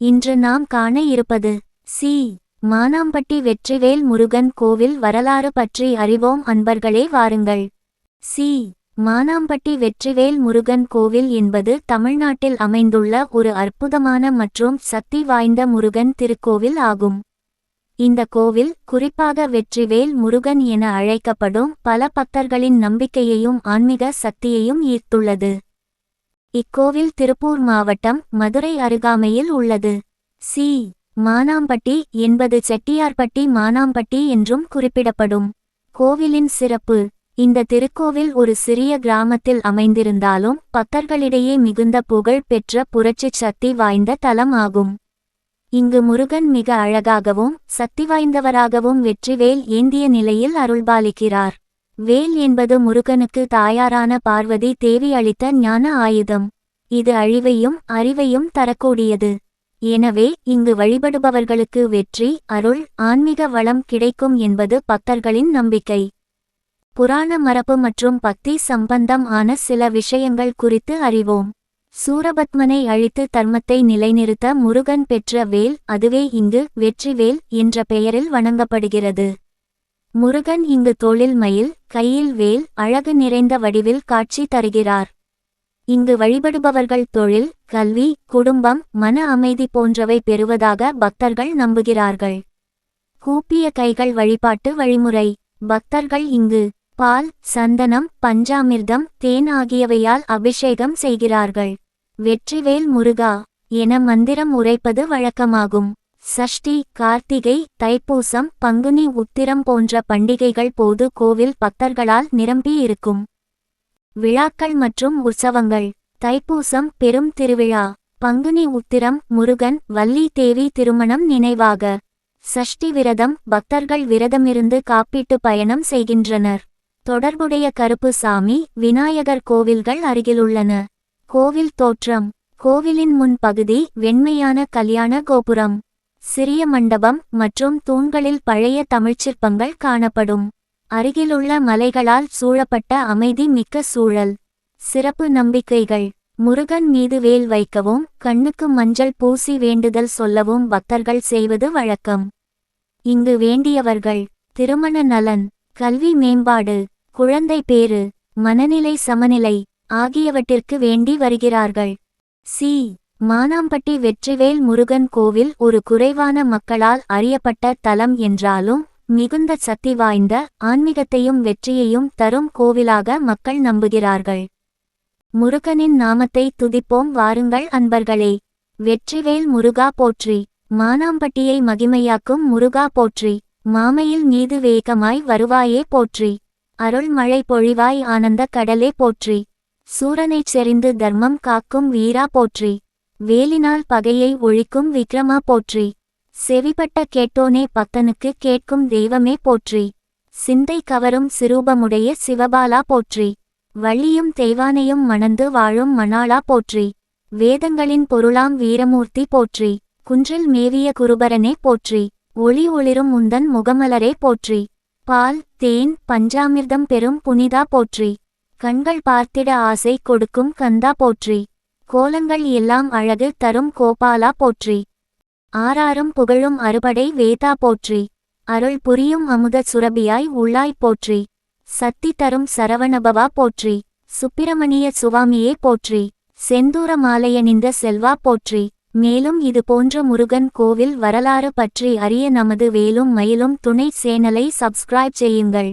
இன்று நாம் காண இருப்பது சி. மானாம்பட்டி வெற்றிவேல் முருகன் கோவில் வரலாறு பற்றி அறிவோம் அன்பர்களே வாருங்கள். சி. மானாம்பட்டி வெற்றிவேல் முருகன் கோவில் என்பது தமிழ்நாட்டில் அமைந்துள்ள ஒரு அற்புதமான மற்றும் சக்தி வாய்ந்த முருகன் திருக்கோவில் ஆகும். இந்த கோவில் குறிப்பாக வெற்றிவேல் முருகன் என அழைக்கப்படும் பல பக்தர்களின் நம்பிக்கையையும் ஆன்மீக சக்தியையும் ஈர்த்துள்ளது. இக்கோவில் திருப்பூர் மாவட்டம் மதுரை அருகாமையில் உள்ளது. சி. மானாம்பட்டி என்பது செட்டியார்பட்டி மானாம்பட்டி என்றும் குறிப்பிடப்படும். கோவிலின் சிறப்பு. இந்த திருக்கோவில் ஒரு சிறிய கிராமத்தில் அமைந்திருந்தாலும் பக்தர்களிடையே மிகுந்த புகழ் பெற்ற புரட்சிச் சக்தி வாய்ந்த தலம் ஆகும். இங்கு முருகன் மிக அழகாகவும் சக்தி வாய்ந்தவராகவும் வெற்றிவேல் ஏந்திய நிலையில் அருள்பாலிக்கிறார். வேல் என்பது முருகனுக்கு தாயாரான பார்வதி தேவி அளித்த ஞான ஆயுதம். இது அழிவையும் அறிவையும் தரக்கூடியது. எனவே இங்கு வழிபடுபவர்களுக்கு வெற்றி அருள் ஆன்மீக வளம் கிடைக்கும் என்பது பக்தர்களின் நம்பிக்கை. புராண மரபு மற்றும் பக்தி சம்பந்தம் ஆன சில விஷயங்கள் குறித்து அறிவோம். சூரபத்மனை அழித்து தர்மத்தை நிலைநிறுத்த முருகன் பெற்ற வேல் அதுவே இங்கு வெற்றிவேல் என்ற பெயரில் வணங்கப்படுகிறது. முருகன் இங்கு தோளில் மயில் கையில் வேல் அழகு நிறைந்த வடிவில் காட்சி தருகிறார். இங்கு வழிபடுபவர்கள் தொழில் கல்வி குடும்பம் மன அமைதி போன்றவை பெறுவதாக பக்தர்கள் நம்புகிறார்கள். கூப்பிய கைகள் வழிபாட்டு வழிமுறை. பக்தர்கள் இங்கு பால் சந்தனம் பஞ்சாமிர்தம் தேன் ஆகியவையால் அபிஷேகம் செய்கிறார்கள். வெற்றிவேல் முருகா என மந்திரம் உரைப்பது வழக்கமாகும். சஷ்டி கார்த்திகை தைப்பூசம் பங்குனி உத்திரம் போன்ற பண்டிகைகள் போது கோவில் பக்தர்களால் நிரம்பி இருக்கும். விழாக்கள் மற்றும் உற்சவங்கள். தைப்பூசம் பெரும் திருவிழா. பங்குனி உத்திரம் முருகன் வள்ளி தேவி திருமணம் நினைவாக. சஷ்டி விரதம் பக்தர்கள் விரதமிருந்து காப்பீட்டு பயணம் செய்கின்றனர். தொடர்புடைய கருப்பு சாமி விநாயகர் கோவில்கள் அருகிலுள்ளன. கோவில் தோற்றம். கோவிலின் முன் பகுதி வெண்மையான கல்யாண கோபுரம். சிறிய மண்டபம் மற்றும் தூண்களில் பழைய தமிழ்ச்சிற்பங்கள் காணப்படும். அருகிலுள்ள மலைகளால் சூழப்பட்ட அமைதி மிக்க சூழல். சிறப்பு நம்பிக்கைகள். முருகன் மீது வேல் வைக்கவும் கண்ணுக்கு மஞ்சள் பூசி வேண்டுதல் சொல்லவும் பக்தர்கள் செய்வது வழக்கம். இங்கு வேண்டியவர்கள். திருமண நலன். கல்வி மேம்பாடு. குழந்தை பேறு. மனநிலை சமநிலை. ஆகியவற்றிற்கு வேண்டி வருகிறார்கள். சி. மானாம்பட்டி வெற்றிவேல் முருகன் கோவில் ஒரு குறைவான மக்களால் அறியப்பட்ட தலம் என்றாலும் மிகுந்த சக்தி வாய்ந்த ஆன்மீகத்தையும் வெற்றியையும் தரும் கோவிலாக மக்கள் நம்புகிறார்கள். முருகனின் நாமத்தை துதிப்போம் வாருங்கள் அன்பர்களே. வெற்றிவேல் முருகா போற்றி. மானாம்பட்டியை மகிமையாக்கும் முருகா போற்றி. மாமையில் மீது வேகமாய் வருவாயே போற்றி. அருள்மழை பொழிவாய் ஆனந்த கடலே போற்றி. சூரனைச் செறிந்து தர்மம் காக்கும் வீரா போற்றி. வேலினால் பகையை ஒழிக்கும் விக்ரமா போற்றி. செவிப்பட்ட கேட்டோனே பக்தனுக்கு கேட்கும் தெய்வமே போற்றி. சிந்தை கவரும் சிரூபமுடைய சிவபாலா போற்றி. வள்ளியும் தெய்வானையும் மணந்து வாழும் மணாளா போற்றி. வேதங்களின் பொருளாம் வீரமூர்த்தி போற்றி. குன்றில் மேவிய குருபரனே போற்றி. ஒளி ஒளிரும் உந்தன் முகமலரே போற்றி. பால் தேன் பஞ்சாமிர்தம் பெறும் புனிதா போற்றி. கண்கள் பார்த்திட ஆசை கொடுக்கும் கந்தா போற்றி. கோலங்கள் எல்லாம் அழகு தரும் கோபாலா போற்றி. ஆறாரும் புகழும் அறுபடை வேதா போற்றி. அருள் புரியும் அமுத சுரபியாய் உள்ளாய் போற்றி. சத்தி தரும் சரவணபவா போற்றி. சுப்பிரமணிய சுவாமியே போற்றி. செந்தூர மாலையணிந்த செல்வா போற்றி. மேலும் இது போன்ற முருகன் கோவில் வரலாறு பற்றி அறிய நமது வேலும் மயிலும் துணை சேனலை சப்ஸ்கிரைப் செய்யுங்கள்.